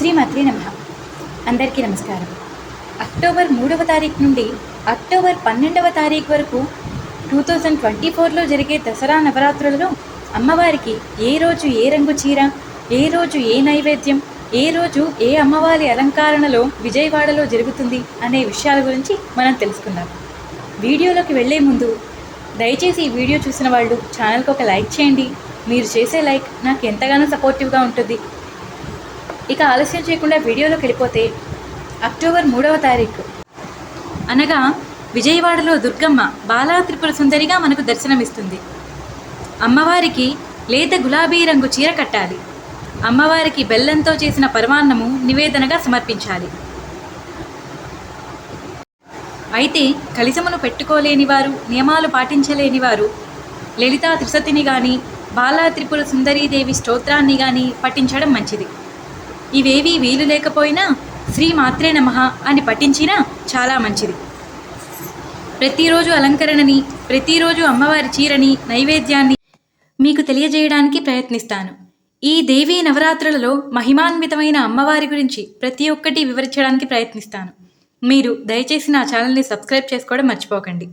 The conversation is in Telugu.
శ్రీమాత్రి నమ. అందరికీ నమస్కారం. అక్టోబర్ మూడవ తారీఖు నుండి అక్టోబర్ పన్నెండవ తారీఖు వరకు టూ థౌజండ్ ట్వంటీ ఫోర్లో జరిగే దసరా నవరాత్రులలో అమ్మవారికి ఏ రోజు ఏ రంగు చీర ఏ రోజు ఏ నైవేద్యం ఏ రోజు ఏ అమ్మవారి అలంకరణలో విజయవాడలో జరుగుతుంది అనే విషయాల గురించి మనం తెలుసుకుందాం. వీడియోలోకి వెళ్ళే ముందు దయచేసి ఈ వీడియో చూసిన వాళ్ళు ఛానల్కి ఒక లైక్ చేయండి. మీరు చేసే లైక్ నాకు ఎంతగానో సపోర్టివ్గా ఉంటుంది. ఇక ఆలస్యం చేయకుండా వీడియోలోకి వెళ్ళిపోతే అక్టోబర్ మూడవ తారీఖు. అనగా విజయవాడలో దుర్గమ్మ బాలా త్రిపుర సుందరిగా మనకు దర్శనమిస్తుంది. అమ్మవారికి లేత గులాబీ రంగు చీర కట్టాలి. అమ్మవారికి బెల్లంతో చేసిన పరమాన్నము నివేదనగా సమర్పించాలి. అయితే కలిసమును పెట్టుకోలేని వారు నియమాలు పాటించలేని వారు లలితా త్రిసతిని కానీ బాలా త్రిపుర సుందరీదేవి స్తోత్రాన్ని కానీ పఠించడం మంచిది. ఇవేవీ వీలు లేకపోయినా శ్రీ మాత్రే నమః అని పఠించినా చాలా మంచిది. ప్రతిరోజు అలంకరణని ప్రతిరోజు అమ్మవారి చీరని నైవేద్యాన్ని మీకు తెలియజేయడానికి ప్రయత్నిస్తాను. ఈ దేవీ నవరాత్రులలో మహిమాన్వితమైన అమ్మవారి గురించి ప్రతి ఒక్కటి వివరించడానికి ప్రయత్నిస్తాను. మీరు దయచేసి నా ఛానల్ని సబ్స్క్రైబ్ చేసుకోవడం మర్చిపోకండి.